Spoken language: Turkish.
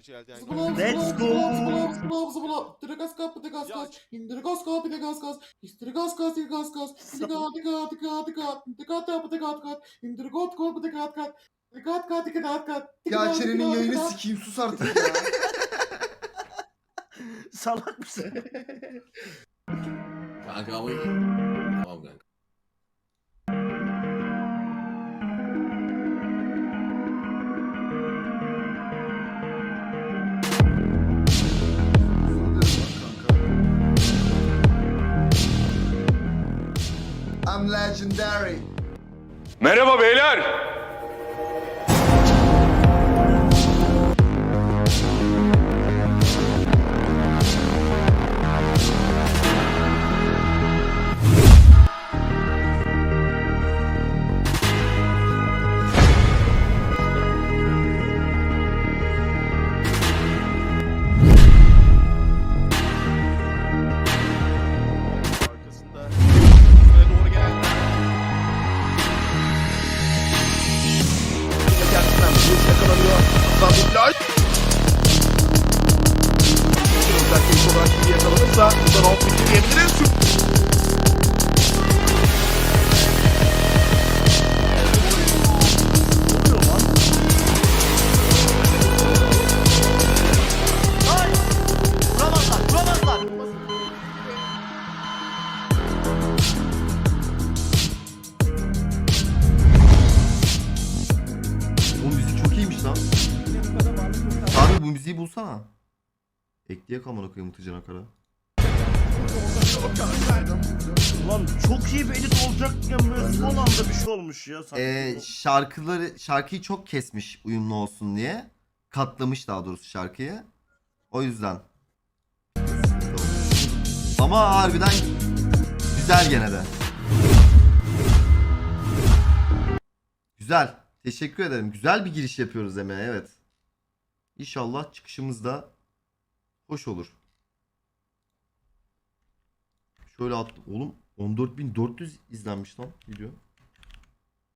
Tercih elden Zıbıla, Let's go. zıbla, zıbla. Gaz kap, gaz Ya. İndire gaz kap, de gaz gaz. Dika, dika, dika, dika. Dika, dika, bir de gaz gaz. İndire gaz kap. Dika, dika, dika, gaz gaz. Dika, Ya Çeren'in yayını sikeyim sus artık ya. Salak mısın? Kanka ama. Tamam kanka. I'm legendary. Merhaba beyler. Bu yakalanıyor. Sabitler. Özellikle ilk olarak bir yakalanırsa buradan off bitir bu müziği bulsana. Ekleyek amına koyayım Mıtıcan Akar'a. Ulan çok iyi bir edit olacakken böyle son anda bir şey olmuş ya. sanki. Ee, şarkıları şarkıyı çok kesmiş uyumlu olsun diye. Katlamış daha doğrusu şarkıyı. O yüzden. Ama harbiden güzel gene de. Güzel. Teşekkür ederim. Güzel bir giriş yapıyoruz emeğe evet. İnşallah çıkışımız da hoş olur. Şöyle at. Oğlum 14.400 izlenmiş lan video.